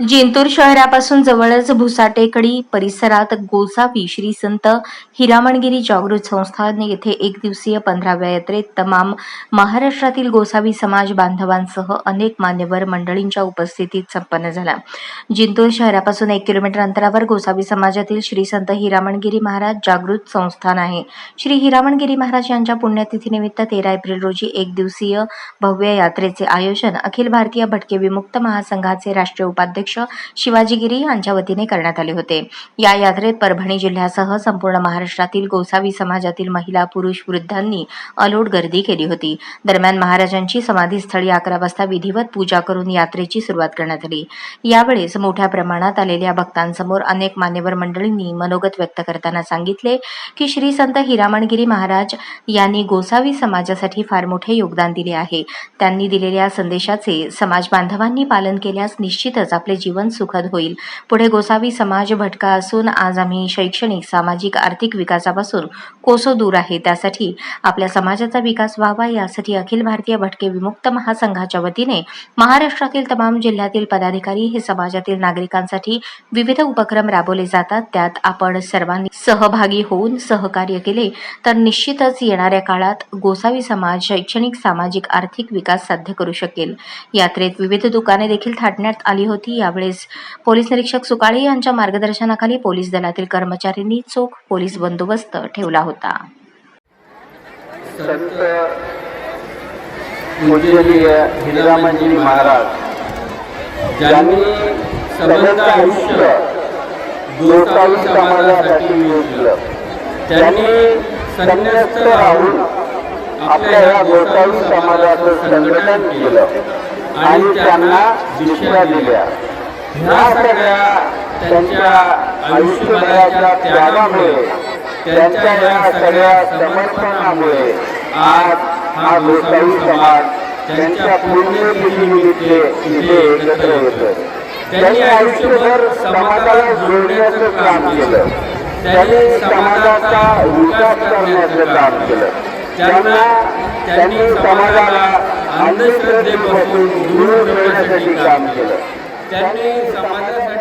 जिंतूर शहरापासून जवळच भुसाटेकडी परिसरात गोसावी श्री संत हिरामणगिरी जागृत संस्थान येथे एक दिवसीय पंधराव्या यात्रेत तमाम महाराष्ट्रातील गोसावी समाज बांधवांसह अनेक मान्यवर मंडळींच्या उपस्थितीत संपन्न झाला. जिंतूर शहरापासून एक किलोमीटर अंतरावर गोसावी समाजातील श्री संत हिरामणगिरी महाराज जागृत संस्थान आहे. श्री हिरामणगिरी महाराज यांच्या पुण्यतिथीनिमित्त तेरा एप्रिल रोजी एक दिवसीय भव्य यात्रेचे आयोजन अखिल भारतीय भटके विमुक्त महासंघाचे राष्ट्रीय उपाध्यक्ष शिवाजी शिवाजीगिरी यांच्या वतीने करण्यात आले होते. या यात्रेत परभणी जिल्ह्यासह संपूर्ण महाराष्ट्रातील गोसावी समाजातील महिला पुरुष वृद्धांनी अलोट गर्दी केली होती. दरम्यान महाराजांची समाधीस्थळी अकरा वाजता विधिवत पूजा करून यात्रेची सुरुवात करण्यात आली. यावेळेस मोठ्या प्रमाणात आलेल्या भक्तांसमोर अनेक मान्यवर मंडळींनी मनोगत व्यक्त करताना सांगितले की श्री संत हिरामणगिरी महाराज यांनी गोसावी समाजासाठी फार मोठे योगदान दिले आहे. त्यांनी दिलेल्या संदेशाचे समाज बांधवांनी पालन केल्यास निश्चितच आपले जीवन सुखद होईल. पुढे गोसावी समाज भटका असून आज आम्ही शैक्षणिक सामाजिक आर्थिक विकासापासून कोसो दूर आहे. त्यासाठी आपल्या समाजाचा विकास व्हावा यासाठी अखिल भारतीय भटके विमुक्त महासंघाच्या वतीने महाराष्ट्रातील तमाम जिल्ह्यातील पदाधिकारी हे समाजातील नागरिकांसाठी विविध उपक्रम राबवले जातात. त्यात आपण सर्वांनी सहभागी होऊन सहकार्य केले तर निश्चितच येणाऱ्या काळात गोसावी समाज शैक्षणिक सामाजिक आर्थिक विकास साध्य करू शकेल. यात्रेत विविध दुकाने देखील थाटण्यात आली होती. यावेळेस पोलीस निरीक्षक सुकाळे यांच्या मार्गदर्शनाखाली पोलीस दलातील कर्मचाऱ्यांनी चोख पोलीस बंदोबस्त ठेवला होता. महाराज ज्यांनी आयुष्य समाजासाठी त्यांनी संन्यस्त राहून आपल्या या गोसावी समाजाचं संघटन केलं आणि त्यांना दिशा दिल्या. ह्या सगळ्या त्यांच्या आयुष्यभराच्या त्यागामुळे त्यांच्या या सगळ्या समर्पणामुळे आज हा गोसावी समाज त्यांच्या पुण्यतिथीनिमित्त इथे एकत्र येतो त्यांनी आयुष्यभर समाजाला जोडण्याचं काम केलं. त्यांनी समाजाचा विकास करण्याचं काम केलं. त्यांना त्यांनी समाजाला अंधश्रद्धेपासून दूर ठेवण्यासाठी काम केलं. त्यांनी समाजासाठी